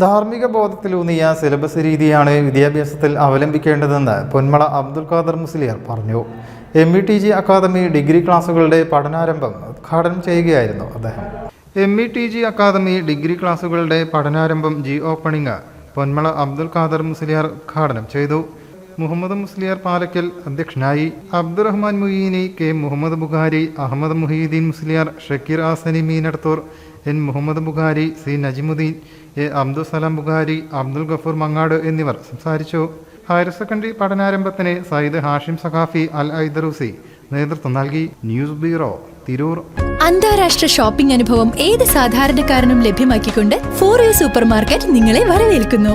ധാർമ്മിക ബോധത്തിലൂന്നിയ സിലബസ് രീതിയാണ് വിദ്യാഭ്യാസത്തിൽ അവലംബിക്കേണ്ടതെന്ന് പൊന്മള അബ്ദുൽ ഖാദർ മുസ്ലിയർ പറഞ്ഞു. M E T G academy degree ക്ലാസുകളുടെ പഠനാരംഭം ഉദ്ഘാടനം ചെയ്യുകയായിരുന്നു അദ്ദേഹം. M E T G academy degree ക്ലാസുകളുടെ പഠനാരംഭം ജി ഓപ്പണിംഗ് പൊന്മള അബ്ദുൽ ഖാദർ മുസ്ലിയാർ ഉദ്ഘാടനം ചെയ്തു. മുഹമ്മദ് മുസ്ലിയാർ പാലക്കൽ അധ്യക്ഷനായി Abdurahman Muheeni K Muhammad Bukhari Ahmad Muhyiddeen Musliyar Shakeer Asani Meenadathur N Muhammad Bukhari C Najimudheen A Abdussalam Bukhari Abdul Gafoor Mangad എന്നിവർ സംസാരിച്ചു. ഹയർ സെക്കൻഡറി പഠനാരംഭത്തിന് സയ്യിദ് ഹാഷിം സഖാഫി അൽ ഐദറൂസി നേതൃത്വം നൽകി. News bureau Tirur. അന്താരാഷ്ട്ര ഷോപ്പിംഗ് അനുഭവം ഏത് സാധാരണക്കാരനും ലഭ്യമാക്കിക്കൊണ്ട് ഫോർ സൂപ്പർ മാർക്കറ്റ് നിങ്ങളെ വരവേൽക്കുന്നു.